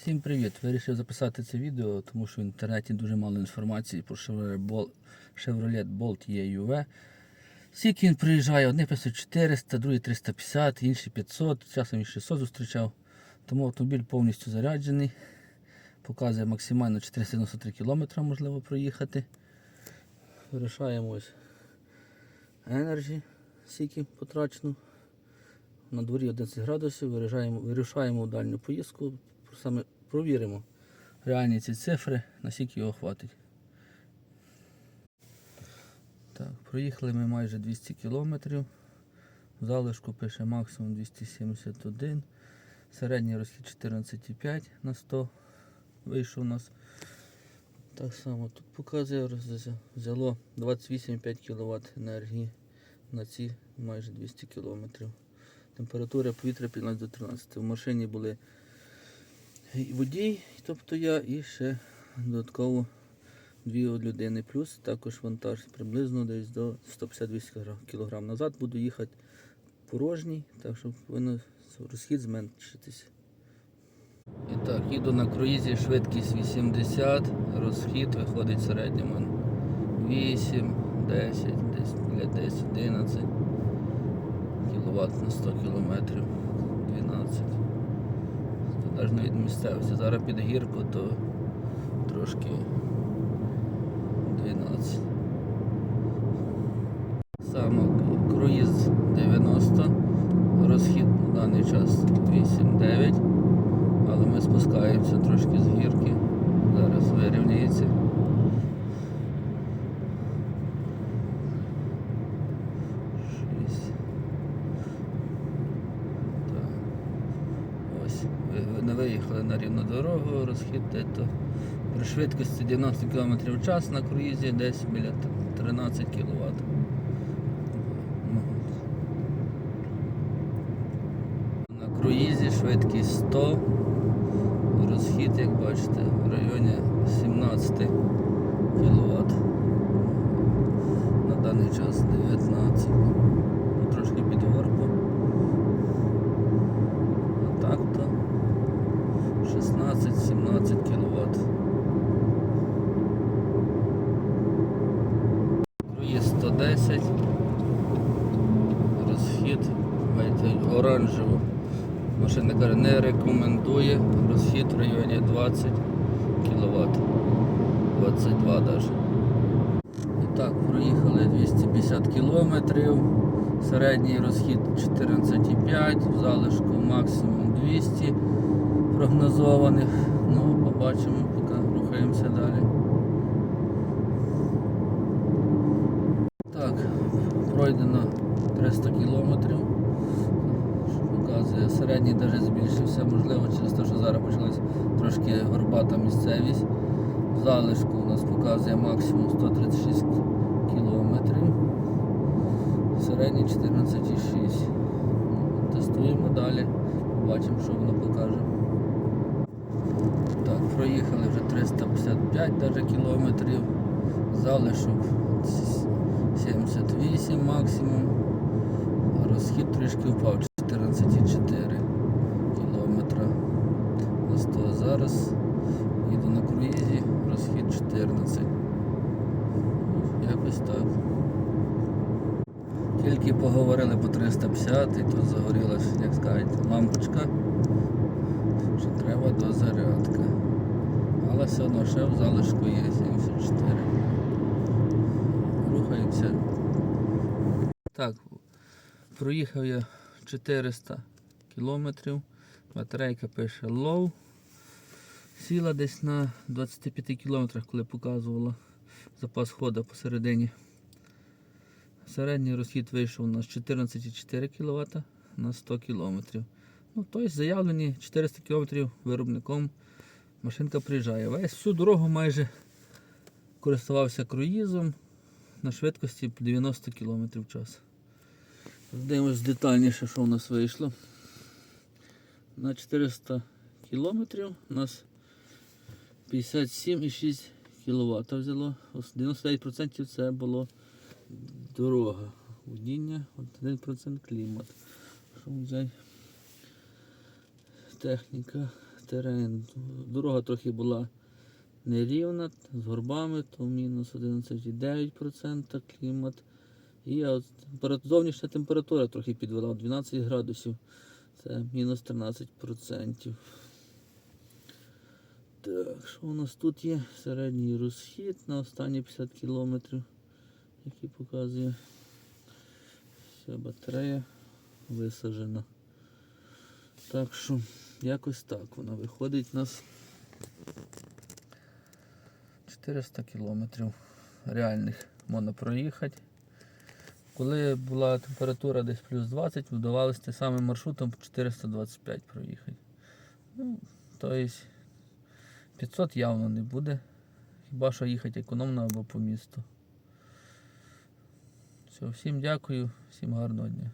Всім привіт! Вирішив записати це відео, тому що в інтернеті дуже мало інформації про Chevrolet Bolt EUV. Скільки він приїжджає, одні пишуть 400, другі 350, інші 500, часом і 600 зустрічав. Тому автомобіль повністю заряджений. Показує максимально 493 км можливо проїхати. Вирішаємо ось Energy, скільки потрачено. На дворі 11 градусів, вирішаємо, вирішаємо дальню поїздку, саме провіримо реальні ці цифри, наскільки його хватить. Так, проїхали ми майже 200 кілометрів. Залишку пише максимум 271. Середній розхід 14,5 на 100 вийшов у нас. Так само тут показує, взяло 28,5 кВт енергії на ці майже 200 кілометрів. Температура повітря 15 до 13. В машині були і водій, тобто я, і ще додатково дві людини. Плюс також вантаж приблизно десь до 152 кг. Назад буду їхати порожній, так що повинен розхід зменшитись. І так, їду на круїзі, швидкість 80, розхід виходить в середньому 8, 10, десь біля 10, 11 кВт на 100 км, 12. Залежно від місцевості. Зараз під гірку, то трошки 12. Саме круїз 90, розхід на даний час 8-9, але ми спускаємося трошки з гірки. Зараз вирівняється. Шість. Так. Ось, ви- ви не виїхали на рівну дорогу, розхід то при швидкості 90 км в час на круїзі десь біля 13 кВт. На круїзі швидкість 100, розхід, як бачите, в районі 17 кВт. На даний час 19. 10. Розхід. Бачите, оранжево. Машина каже, не рекомендує. Розхід в районі 20 кВт. 22 навіть. І так, проїхали 250 км. Середній розхід 14,5, в залишку максимум 200 прогнозованих. Ну, побачимо, поки рухаємося далі. Так, пройдено 300 кілометрів. Показує, середній навіть збільшився, можливо, через те, що зараз почалась трошки горбата місцевість. Залишку у нас показує максимум 136 кілометрів. Середній 14,6. Ну, Тестуємо далі. Побачимо, що воно покаже. Так, проїхали вже 355 даже кілометрів. Залишок 78 максимум. Розхід трішки впав 14,4 кілометра на 100. Зараз їду на круїзі, розхід 14. Ну, Якось так. Тільки поговорили по 350 і тут загорілась, як скажуть, лампочка, що треба до зарядки. Але все одно ще в залишку є 74. Рухаємося. Так, проїхав я 400 кілометрів. Батарейка пише low. Сіла десь на 25 кілометрах, коли показувала запас ходу посередині. Середній розхід вийшов у нас 14,4 кВт на 100 км. Ну, тобто заявлені 400 км виробником машинка приїжджає. Весь всю дорогу майже користувався круїзом на швидкості 90 км в час. Дивимось детальніше, що у нас вийшло. На 400 км у нас 57,6 кВт взяло. Ось 99% це було дорога. Водіння, 1% клімат. Що взяти? Техніка терен. Дорога трохи була нерівна, з горбами, то мінус 11,9% клімат. І от зовнішня температура трохи підвела 12 градусів. Це мінус 13%. Так, що у нас тут є? Середній розхід на останні 50 кілометрів, який показує. Все, батарея висаджена. Так що, якось так вона виходить у нас 400 кілометрів реальних можна проїхати. Коли була температура десь плюс 20, вдавалося тим самим маршрутом 425 проїхати. Ну, тобто 500 явно не буде. Хіба що їхати економно або по місту. Все, всім дякую, всім гарного дня.